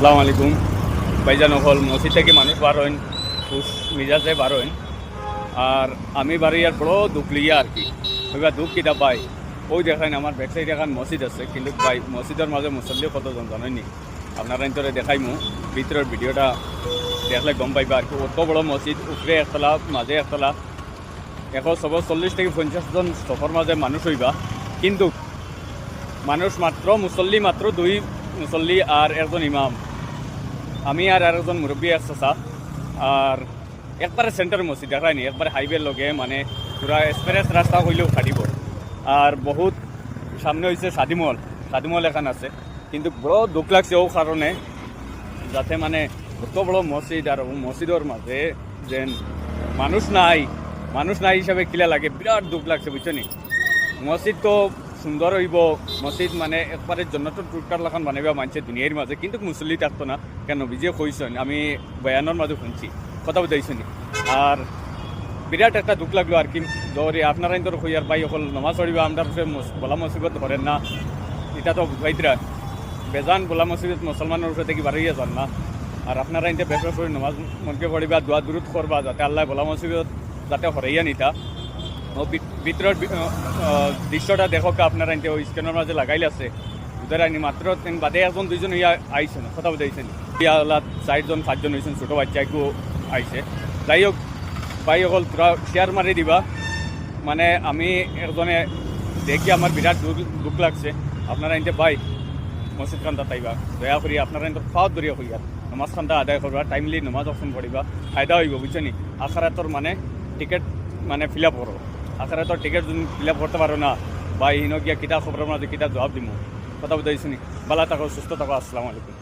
আসসালামু আলাইকুম। ভাইজান হল মসজিদ থেকে মানুষ বার হইন, খুশ মিজাজে বার হইন। আর আমি বাড়ি আর বড় দুঃখ লিয়া আর কি। এবার দুঃখ কিতা পাই, ওই দেখাইন আমার ব্যাক এখন মসজিদ আছে। কিন্তু ভাই, মসজিদের মাঝে মুসল্লি কতজন জানেননি? আপনারা ইন্তরে দেখাইমু, ভিতরের ভিডিওটা দেখলে গম পাইবা আর কি। অত বড় মসজিদ, উপরে একতলা, মাঝে একতলা। এশ সব চল্লিশ থেকে পঞ্চাশ জন সফর মাঝে মানুষ হইবা। কিন্তু মানুষ মাত্র, মুসল্লি মাত্র দুই মুসল্লি আর একজন ইমাম। আমি আর আরেকজন মুরব্বী এক চাচা আর একবারে সেন্টার মসজিদ দেখায়নি একবারে হাইওয়ের লগে মানে পুরা এক্সপ্রেস রাস্তা হইলেও কাটিব। আর বহুত সামনে হয়েছে সাদিমল সাদিমল এখান আছে। কিন্তু বড় দুঃখ লাগছে ও কারণে যাতে মানে অত বড় মসজিদ আর মসজিদের মাঝে যেন মানুষ নাই মানুষ নাই হিসাবে কিলা লাগে। বিরাট দুঃখ লাগছে বুঝছ নি? মসজিদ তো সুন্দর হইব। মসজিদ মানে একবারে জন্নতর টুটকার লাখান বানাইবা মানছে দুনিয়ার মাঝে কিন্তু মুসল্লি থাকতো না, কেন বিজে কইছেন আমি বয়ানোর মাঝে শুনছি। কথা বুঝাইছেন আর বিরাট একটা দুঃখ লাগল আর কি। দৌড়ি আপনারা ইন্তর হইয়ার ভাই অকল নমাজ পড়িবা আমরা বলা মসজিদত ধরেন না। এটা তো বুঝাইতরা বেজান বোলা মসজিদত মুসলমানের উপরে থেকে বাড়িয়ে যান না। আর আপনারা ইন্তে বেসর করে নমাজ মনকে পড়িবা দোয়া দূরত করবা যাতে আল্লাহ বোলা মসজিদত যাতে হরাইয়া নিতা। ও ভি- ভিতরের বি- আহ, আহ, দৃশ্যটা দেখো কা আপনারা ইন্তে ওই স্ক্যানের মাঝে লাগাইলে আছে। উদের আনি তেন বাদে একজন দুইজন ইয়া আইছেন কথা বুঝাইছেন ইয়া আল্লাহ চারজন পাঁচজন হয়েছেন ছোটো বাচ্চাকেও আইছে। যাই ভাই অকল তোরা শেয়ার মারি দিবা। মানে আমি একজনে দেখি আমার বিরাট দুঃখ দুঃখ লাগছে। আপনারা ইন্তে ভাই মসজিদ খান্তা তাইবা দয়া করি আপনারা ইন্তে ফাওয়াত দরিয়া হইয়া নমাজ খান্তা আদায় করবা টাইমলি নমাজ অপশন পড়িবা ফায়দা হইব বুঝছেনি আখারাতর মানে টিকেট মানে ফিল আপ করো তো টিকিট যদি ফিল করতে পারো না, বা ইনো গিয়া কিতা খবর কিতা জবাব দিমু। কথা বুঝাইছি ভালো থাকো, সুস্থ থাকো, আসসালামু আলাইকুম।